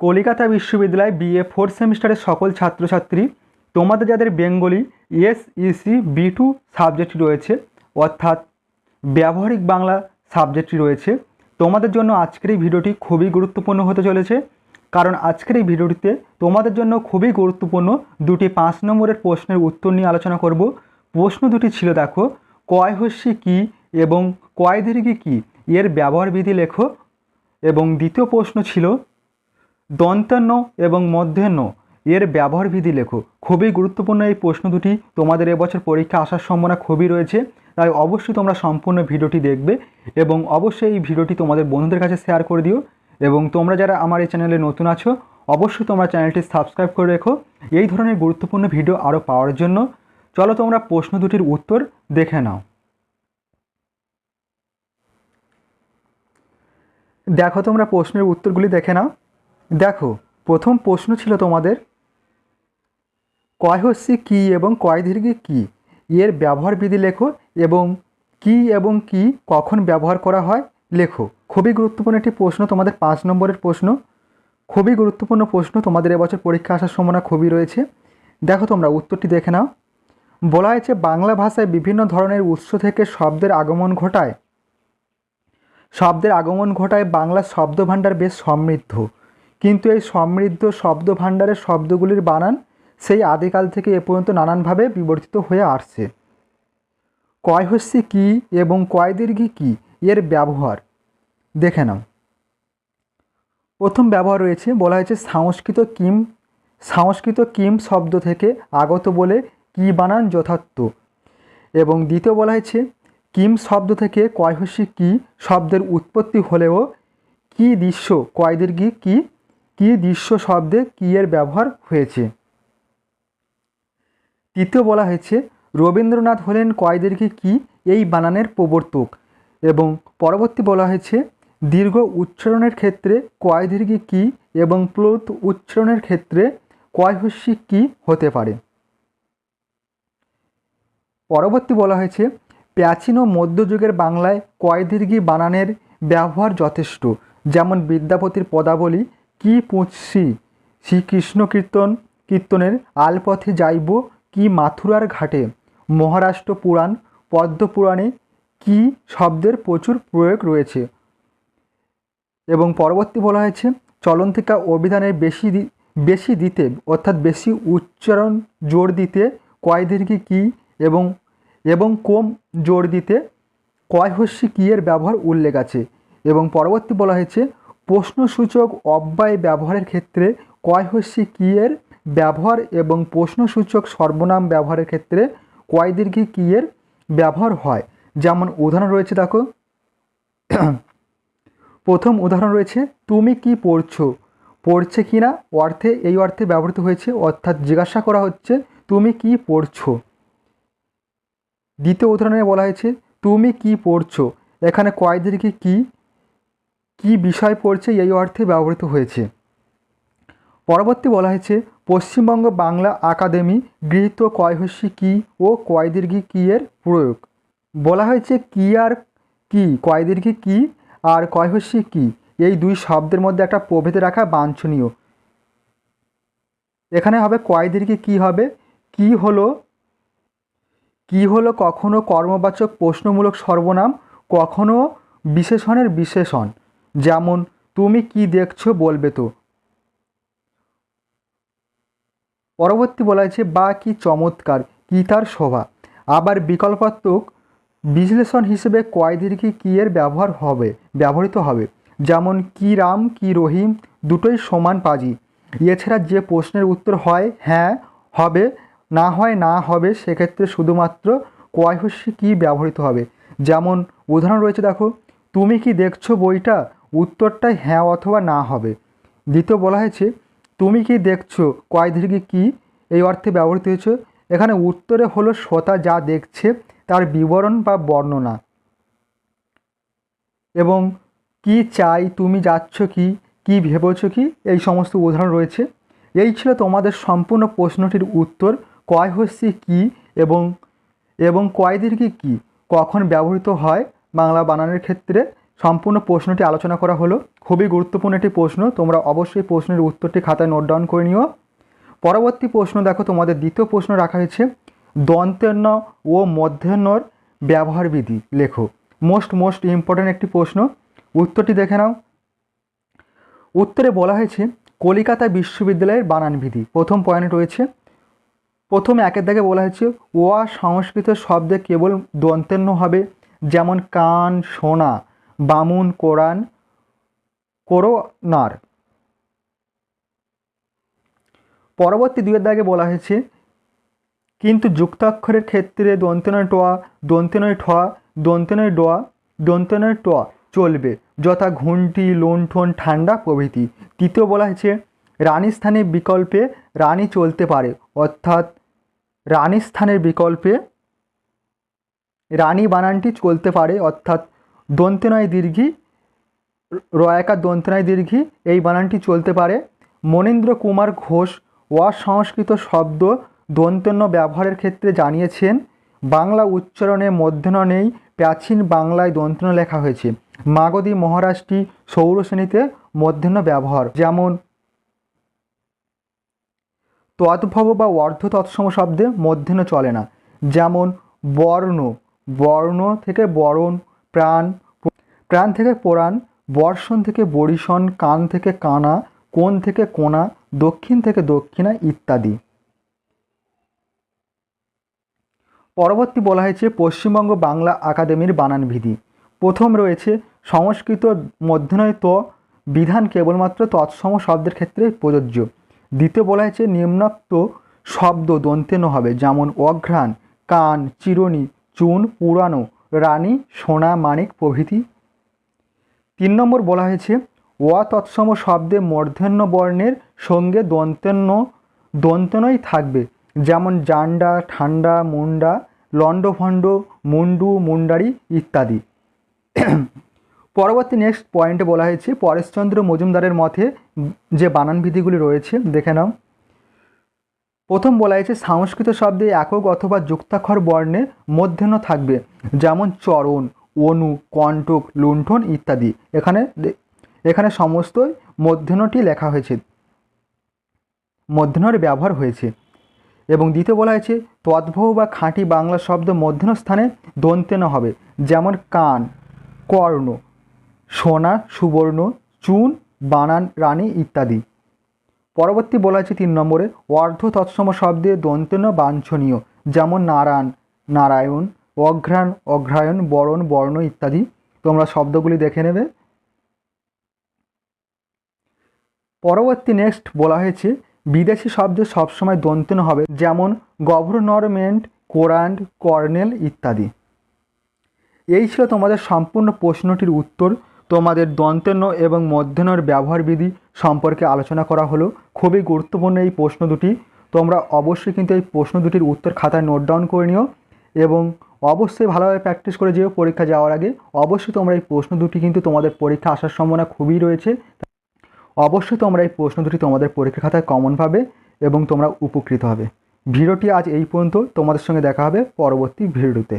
কলিকাতা বিশ্ববিদ্যালয় BA fourth সেমিস্টারের সকল ছাত্রছাত্রী, তোমাদের যাদের Bengali S EC B two subject রয়েছে, অর্থাৎ ব্যবহারিক বাংলা সাবজেক্টটি রয়েছে, তোমাদের জন্য আজকের এই ভিডিওটি খুবই গুরুত্বপূর্ণ হতে চলেছে। কারণ আজকের এই ভিডিওটিতে তোমাদের জন্য খুবই গুরুত্বপূর্ণ দুটি পাঁচ নম্বরের প্রশ্নের উত্তর নিয়ে আলোচনা করব। প্রশ্ন দুটি ছিল, দেখো, কয় হস্যি কী এবং কয় দীর্ঘি কী? এর ব্যবহার বিধি লেখো। এবং দ্বিতীয় প্রশ্ন ছিল দন্তান্ন এবং মধ্যাহ্ন এর ব্যবহার বিধি লেখো। খুবই গুরুত্বপূর্ণ এই প্রশ্ন দুটি। তোমাদের এবছর পরীক্ষা আসার সম্ভাবনা খুবই রয়েছে, তাই অবশ্যই তোমরা সম্পূর্ণ ভিডিওটি দেখবে এবং অবশ্যই এই ভিডিওটি তোমাদের বন্ধুদের কাছে শেয়ার করে দিও। এবং তোমরা যারা আমার এই চ্যানেলে নতুন আছো, অবশ্যই তোমরা চ্যানেলটি সাবস্ক্রাইব করে রেখো। এই ধরনের গুরুত্বপূর্ণ ভিডিও আরও পাওয়ার জন্য চলো তোমরা প্রশ্ন দুটির উত্তর দেখে নাও। দেখো তোমরা প্রশ্নের উত্তরগুলি দেখে নাও। দেখো, প্রথম প্রশ্ন ছিল তোমাদের, কয় হচ্ছে কী এবং কয় দীর্ঘে কী? এর ব্যবহার বিধি লেখো এবং কি এবং কি কখন ব্যবহার করা হয় লেখো। খুবই গুরুত্বপূর্ণ একটি প্রশ্ন, তোমাদের পাঁচ নম্বরের প্রশ্ন। খুবই গুরুত্বপূর্ণ প্রশ্ন, তোমাদের এবছর পরীক্ষা আসার সম্ভাবনা খুবই রয়েছে। দেখো তোমরা, উত্তরটি দেখে নাও। বলা হয়েছে, বাংলা ভাষায় বিভিন্ন ধরনের উৎস থেকে শব্দের আগমন ঘটায়। শব্দের আগমন ঘটায় বাংলা শব্দভাণ্ডার বেশ সমৃদ্ধ। কিন্তু এই সমৃদ্ধ শব্দ ভাণ্ডারের শব্দগুলির বানান সেই আদিকাল থেকে এ পর্যন্ত নানানভাবে বিবর্তিত হয়ে আসছে। কয় হস্যি কী এবং কয় দীর্ঘি কী এর ব্যবহার? দেখে নাও। প্রথম ব্যবহার রয়েছে, বলা হয়েছে সংস্কৃত কিম সংস্কৃত কিম শব্দ থেকে আগত বলে কি বানান যথার্থ। এবং দ্বিতীয় বলা হয়েছে, কিম শব্দ থেকে কয় হস্যি কী শব্দের উৎপত্তি হলেও কি দৃশ্য, কয় দীর্ঘি কী কী দৃশ্য শব্দে কি এর ব্যবহার হয়েছে? তৃতীয় বলা হয়েছে, রবীন্দ্রনাথ হলেন কয়দীর্ঘি কি এই বানানের প্রবর্তক? এবং পরবর্তী বলা হয়েছে, দীর্ঘ উচ্চারণের ক্ষেত্রে কয় দীর্ঘি কি এবং প্লুত উচ্চারণের ক্ষেত্রে কয় হস্যি কি হতে পারে? পরবর্তী বলা হয়েছে, প্রাচীন ও মধ্যযুগের বাংলায় কয় দীর্ঘি বানানের ব্যবহার যথেষ্ট। যেমন বিদ্যাপতির পদাবলী কি পুঁছসি শ্রীকৃষ্ণ কীর্তন, কীর্তনের আলপথে যাইব কি মাথুরার ঘাটে? মহারাষ্ট্র পুরাণ, পদ্ম পুরাণে কি শব্দের প্রচুর প্রয়োগ রয়েছে? এবং পরবর্তী বলা হয়েছে, চলন্তিকা অভিধানের বেশি বেশি দিতে, অর্থাৎ বেশি উচ্চারণ জোর দিতে কয় দীর্ঘি কী এবং এবং কম জোর দিতে কয় হস্যি কী এর ব্যবহার উল্লেখ আছে? এবং পরবর্তী বলা হয়েছে প্রশ্নসূচক অব্যয় ব্যবহারের ক্ষেত্রে কয় হস্যি কী এর ব্যবহার এবং প্রশ্নসূচক সর্বনাম ব্যবহারের ক্ষেত্রে কয় দীর্ঘি কী এর ব্যবহার হয়? যেমন উদাহরণ রয়েছে দেখো। প্রথম উদাহরণ রয়েছে, তুমি কি পড়ছো? পড়ছে কি না? অর্থে এই অর্থে ব্যবহৃত হয়েছে, অর্থাৎ জিজ্ঞাসা করা হচ্ছে, তুমি কি পড়ছো? দ্বিতীয় উদাহরণে বলা হয়েছে, তুমি কি পড়ছো? এখানে কয় দীর্ঘি কী কী বিষয় পড়ছে এই অর্থে ব্যবহৃত হয়েছে? পরবর্তী বলা হয়েছে, পশ্চিমবঙ্গ বাংলা আকাদেমি গৃহীত কয়হস্যি কী ও কয়দীর্ঘি কী এর প্রয়োগ? বলা হয়েছে, কি আর কি, কয়দীর্ঘি কী আর কয়হস্যি কী? এই দুই শব্দের মধ্যে একটা প্রভেদ রাখা বাঞ্ছনীয়। এখানে হবে, কয়দীর্ঘি কী হবে? কি হলো? কি হলো কখনো কর্মবাচক প্রশ্নমূলক সর্বনাম? কখনো বিশেষণের বিশেষণ? যেমন, তুমি কি দেখছ? বলবে তো। পরবর্তী বলা হয়েছে, বা কি চমৎকার, কী তার শোভা? আবার বিকল্পাত্মক বিশ্লেষণ হিসেবে কয় দীর্ঘি কি এর ব্যবহার হবে, ব্যবহৃত হবে। যেমন, কি রাম, কি রহিম, দুটোই সমান পাজি। এছাড়া যে প্রশ্নের উত্তর হয় হ্যাঁ হবে, না হয়, না হবে, সেক্ষেত্রে শুধুমাত্র কয় হস্যি কী ব্যবহৃত হবে? যেমন, উদাহরণ রয়েছে, দেখো, তুমি কি দেখছ বইটা? উত্তরটাই হ্যাঁ অথবা না হবে। দ্বিতীয় বলা হয়েছে, তুমি কি দেখছ কয় দীর্ঘি কী এই অর্থে ব্যবহৃত হয়েছে? এখানে উত্তরে হলো শ্রোতা যা দেখছে তার বিবরণ বা বর্ণনা। এবং কি চাই, তুমি যাচ্ছ কি কি ভেবেছ কি, এই সমস্ত উদাহরণ রয়েছে। এই ছিল তোমাদের সম্পূর্ণ প্রশ্নটির উত্তর, কয় হচ্ছে কী এবং এবং কয় দীর্ঘি কী, কখন ব্যবহৃত হয় বাংলা বানানের ক্ষেত্রে সম্পূর্ণ প্রশ্নটি আলোচনা করা হলো। খুবই গুরুত্বপূর্ণ একটি প্রশ্ন। তোমরা অবশ্যই প্রশ্নের উত্তরটি খাতায় নোট ডাউন করে নিও। পরবর্তী প্রশ্ন দেখো, তোমাদের দ্বিতীয় প্রশ্ন রাখা হয়েছে। দন্তেন্ন ও মধ্যাহ্নর ব্যবহার বিধি লেখো। মোস্ট মোস্ট ইম্পর্ট্যান্ট একটি প্রশ্ন। উত্তরটি দেখে নাও। উত্তরে বলা হয়েছে, কলিকাতা বিশ্ববিদ্যালয়ের বানান বিধি। প্রথম পয়েন্ট রয়েছে। প্রথম একের দাগে বলা হয়েছে, ওয়া সংস্কৃত শব্দে কেবল দন্তেন্ন হবে, যেমন কান, সোনা। বামুন কোরআন কোরোনার। পরবর্তী দুয়ের দাগে বলা হয়েছে, কিন্তু যুক্তাক্ষরের ক্ষেত্রে দন্তেনয় টোয়া, দন্তেনয় ঠোয়া, দন্তেনয় ডোয়া, দন্তেনয় টোয়া চলবে। যথা ঘুন্টি লুণ্ঠন ঠান্ডা প্রভৃতি। তৃতীয় বলা হয়েছে, রানী স্থানের বিকল্পে রানী চলতে পারে। অর্থাৎ রানী স্থানের বিকল্পে রানী বানানটি চলতে পারে। অর্থাৎ দন্তেনয় দীর্ঘি রয়াকার দন্তেনয় দীর্ঘি, এই বানানটি চলতে পারে। মনীন্দ্র কুমার ঘোষ অসংস্কৃত শব্দ দন্তন্য ব্যবহারের ক্ষেত্রে জানিয়েছেন, বাংলা উচ্চারণে মধ্যন নেই, প্রাচীন বাংলায় দন্তন্য লেখা হয়েছে। মাগধী মহারাষ্ট্রী সৌরশ্রেণীতে মধ্যন্য ব্যবহার, যেমন তদ্ভব বা অর্ধ তৎসম শব্দে মধ্যন্য চলে না, যেমন বর্ণ বর্ণ থেকে বরণ প্রাণ প্রাণ থেকে পোড়ান, বর্ষণ থেকে বরিশন, কান থেকে কানা, কোণ থেকে কোনা দক্ষিণ থেকে দক্ষিণা ইত্যাদি। পরবর্তী বলা হয়েছে পশ্চিমবঙ্গ বাংলা একাডেমির বানান বিধি। প্রথম রয়েছে সংস্কৃত মধ্যনয় ত বিধান কেবলমাত্র তৎসম শব্দের ক্ষেত্রে প্রযোজ্য। দ্বিতীয় বলা হয়েছে নিম্নোক্ত শব্দ দন্তেন হবে, যেমন অঘ্রাণ, কান, চিরুনি, চুন, পুরানো রানী, সোনা মানিক প্রভৃতি। তিন নম্বর বলা হয়েছে অ তৎসম শব্দে মূর্ধন্য বর্ণের সঙ্গে দন্তেন্য, দন্তনই থাকবে। যেমন জান্ডা ঠান্ডা মুন্ডা লণ্ডভণ্ড মুন্ডু মুন্ডারি ইত্যাদি। পরবর্তী নেক্সট পয়েন্টে বলা হয়েছে, পরেশচন্দ্র মজুমদারের মতে যে বানানবিধিগুলি রয়েছে, দেখে নাও। প্রথম বলা হয়েছে, সংস্কৃত শব্দে একক অথবা যুক্তাক্ষর বর্ণে মধ্যাহ্ন থাকবে, যেমন চরণ, অনু, কণ্টক, লুণ্ঠন ইত্যাদি। এখানে এখানে সমস্তই মধ্যাহ্নটি লেখা হয়েছে মধ্যাহ্নের ব্যবহার হয়েছে। এবং দ্বিতীয় বলা হয়েছে, তদ্ভব বা খাঁটি বাংলা শব্দ মধ্যাহ্ন স্থানে দন্তেন হবে, যেমন কান, কর্ণ, সোনা, সুবর্ণ, চুন, বানান, রানী ইত্যাদি। পরবর্তী বলা হয়েছে তিন নম্বরে, অর্ধ তৎসম শব্দে দন্তেন বাঞ্ছনীয়, যেমন নারায়ণ নারায়ণ, অঘ্রাণ, অঘ্রায়ণ, বরণ, বর্ণ ইত্যাদি। তোমরা শব্দগুলি দেখে নেবে। পরবর্তী নেক্সট বলা হয়েছে, বিদেশি শব্দে সবসময় দন্তেন হবে, যেমন গভর্নরমেন্ট কোরান্ড কর্নেল ইত্যাদি। এই ছিল তোমাদের সম্পূর্ণ প্রশ্নটির উত্তর। তোমাদের দন্তেন্য এবং মধ্যাহ্নর ব্যবহার বিধি সম্পর্কে আলোচনা করা হলো। খুবই গুরুত্বপূর্ণ এই প্রশ্ন দুটি। তোমরা অবশ্যই কিন্তু এই প্রশ্ন দুটির উত্তর খাতায় নোট ডাউন করে নিও এবং অবশ্যই ভালোভাবে প্র্যাকটিস করে যেও পরীক্ষা যাওয়ার আগে। অবশ্যই তোমরা এই প্রশ্ন দুটি কিন্তু তোমাদের পরীক্ষা আসার সম্ভাবনা খুবই রয়েছে। অবশ্যই তোমরা এই প্রশ্ন দুটি তোমাদের পরীক্ষা খাতায় কমন পাবে এবং তোমরা উপকৃত হবে। ভিডিওটি আজ এই পর্যন্ত। তোমাদের সঙ্গে দেখা হবে পরবর্তী ভিডিওতে।